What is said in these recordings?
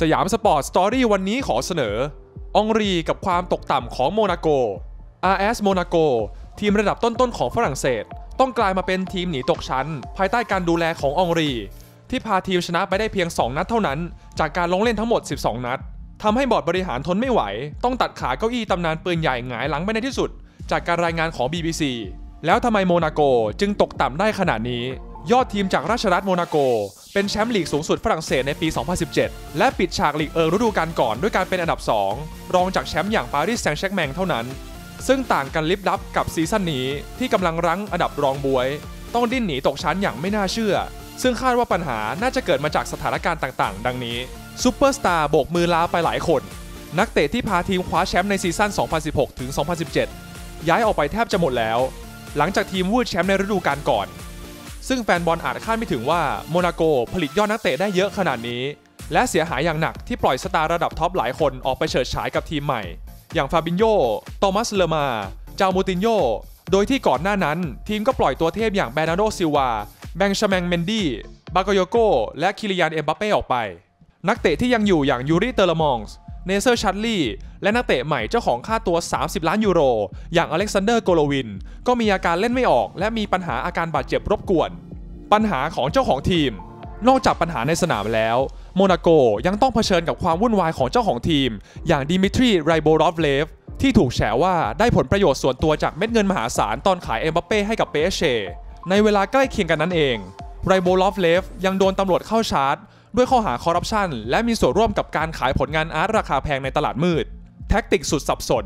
สยามสปอร์ตสตอรี่วันนี้ขอเสนอ องรีกับความตกต่ำของโมนาโก RS โมนาโก ทีมระดับต้นๆของฝรั่งเศส ต้องกลายมาเป็นทีมหนีตกชั้น ภายใต้การดูแลขององรี ที่พาทีมชนะไปได้เพียง 2 นัดเท่านั้น จากการลงเล่นทั้งหมด 12 นัดทำให้บอร์ดบริหารทนไม่ไหว ต้องตัดขาเก้าอี้ตำนานปืนใหญ่หงายหลังไปในที่สุด จากการรายงานของ BBC แล้วทำไมโมนาโกจึงตกต่ำได้ขนาดนี้ ยอดทีมจากราชรัฐโมนาโก เป็นแชมป์ลีกสูงสุดฝรั่งเศสในปี 2017 และปิดฉากลีกเอิงฤดูกาลก่อนด้วยการเป็นอันดับ 2 รองจากแชมป์อย่างปารีสแซงต์แชร์กแมงเท่านั้น ซึ่งต่างกันลิบลับกับซีซั่นนี้ที่กำลังรั้งอันดับรองบวย ต้องดิ้นหนีตกชั้นอย่างไม่น่าเชื่อ ซึ่งคาดว่าปัญหาน่าจะเกิดมาจากสถานการณ์ต่างๆ ดังนี้ซูเปอร์สตาร์โบกมือลาไปหลายคน นักเตะที่พาทีมคว้าแชมป์ในซีซั่น 2016 ถึง 2017 ย้ายออกไปแทบจะหมดแล้ว หลังจากทีมวูดแชมป์ในฤดูกาลก่อน ซึ่งแฟนบอลอาจคาดไม่ถึงว่าโมนาโกผลิตยอดนักเตะได้เยอะขนาดนี้ และเสียหายอย่างหนักที่ปล่อยสตาร์ระดับท็อปหลายคนออกไปเฉิดฉายกับทีมใหม่ อย่างฟาบินโยโตมัสเลมาจามูตินโย โดยที่ก่อนหน้านั้นทีมก็ปล่อยตัวเทพอย่างแบรนาโดซิลวา แบงชแมงเมนดี้ บากโยโกและคิริยานเอ็มบัปเป้ออกไป นักเตะที่ยังอยู่อย่างยูริเตอร์ลมองส์ เนเซอร์ชัดลี่ และนักเตะใหม่เจ้าของค่าตัว 30 ล้านยูโร อย่างอเล็กซานเดอร์โกโลวิน ก็มีอาการเล่นไม่ออก และมีปัญหาอาการบาดเจ็บรบกวน ปัญหาของเจ้าของทีม นอกจากปัญหาในสนามแล้ว โมนาโกยังต้องเผชิญกับความวุ่นวายของเจ้าของทีม อย่างดิมิทรีไรโบรอฟเลฟที่ถูกแฉว่าได้ผลประโยชน์ส่วนตัวจากเม็ดเงินมหาศาลตอนขายเอ็มบัปเป้ให้กับเปเชในเวลาใกล้เคียงกันนั้นเองไรโบรอฟเลฟยังโดนตำรวจเข้าชาร์จ ด้วยข้อหาคอร์รัปชันและมีส่วนร่วมกับการขายผลงานอาร์ตราคาแพงในตลาดมืด แท็กติกสุดสับสน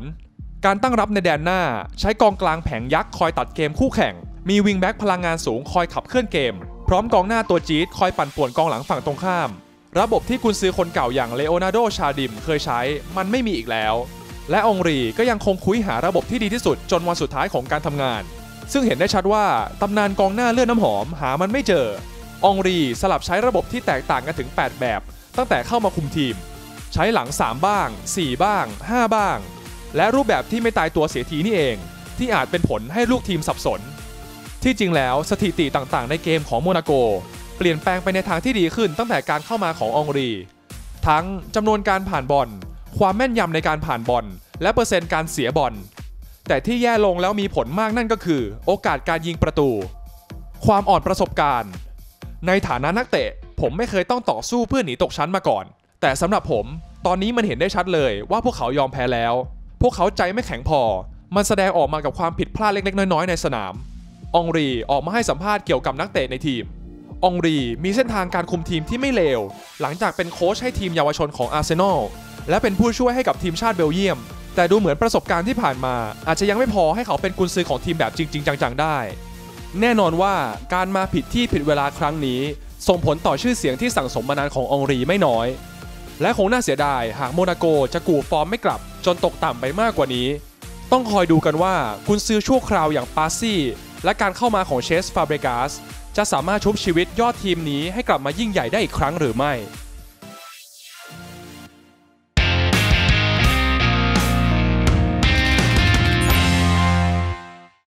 การตั้งรับในแดนหน้า ใช้กองกลางแผงยักษ์คอยตัดเกมคู่แข่ง มีวิงแบ็กพลังงานสูงคอยขับเคลื่อนเกม พร้อมกองหน้าตัวจี๊ดคอยปั่นป่วนกองหลังฝั่งตรงข้าม ระบบที่กุนซือคนเก่าอย่างเลโอนาร์โด ชาดิมเคยใช้ มันไม่มีอีกแล้ว และองรีก็ยังคงคุยหาระบบที่ดีที่สุดจนวันสุดท้ายของการทำงาน ซึ่งเห็นได้ชัดว่าตำนานกองหน้าเลือดน้ำหอมหามันไม่เจอ องรีสลับใช้ระบบที่แตกต่างกันถึง 8 แบบ ตั้งแต่เข้ามาคุมทีม ใช้หลัง 3 บ้าง 4 บ้าง 5 บ้าง และรูปแบบที่ไม่ตายตัวเสียทีนี่เอง ที่อาจเป็นผลให้ลูกทีมสับสน ที่จริงแล้วสถิติต่างๆ ในเกมของโมนาโก เปลี่ยนแปลงไปในทางที่ดีขึ้นตั้งแต่การเข้ามาขององรี ทั้งจำนวนการผ่านบอลความแม่นยำในการผ่านบอลและเปอร์เซ็นต์การเสียบอลแต่ที่แย่ลงแล้วมีผลมากนั่นก็คือ โอกาสการยิงประตู ความอ่อนประสบการณ์ ในฐานะนักเตะ ผมไม่เคยต้องต่อสู้เพื่อหนีตกชั้นมาก่อน แต่สำหรับผม ตอนนี้มันเห็นได้ชัดเลยว่าพวกเขายอมแพ้แล้ว พวกเขาใจไม่แข็งพอ มันแสดงออกมากับความผิดพลาดเล็กๆ น้อยๆ ในสนาม องรีออกมาให้สัมภาษณ์เกี่ยวกับนักเตะในทีม องรีมีเส้นทางการคุมทีมที่ไม่เลว หลังจากเป็นโค้ชให้ทีมเยาวชนของอาร์เซนอล และเป็นผู้ช่วยให้กับทีมชาติเบลเยียม แต่ดูเหมือนประสบการณ์ที่ผ่านมา อาจจะยังไม่พอให้เขาเป็นกุนซือของทีมแบบจริง ๆ จัง ๆ ได้ แน่นอนว่าการมาผิดที่ผิดเวลาครั้งนี้ ส่งผลต่อชื่อเสียงที่สั่งสมมานานขององรีไม่น้อย และคงน่าเสียดายหากโมนาโกจะกู่ฟอร์มไม่กลับ จนตกต่ำไปมากกว่านี้ ต้องคอยดูกันว่าคุณซื้อชั่วคราวอย่างปาซี่ และการเข้ามาของเชสฟาเบรกาสจะสามารถชุบชีวิตยอดทีมนี้ให้กลับมายิ่งใหญ่ได้อีกครั้งหรือไม่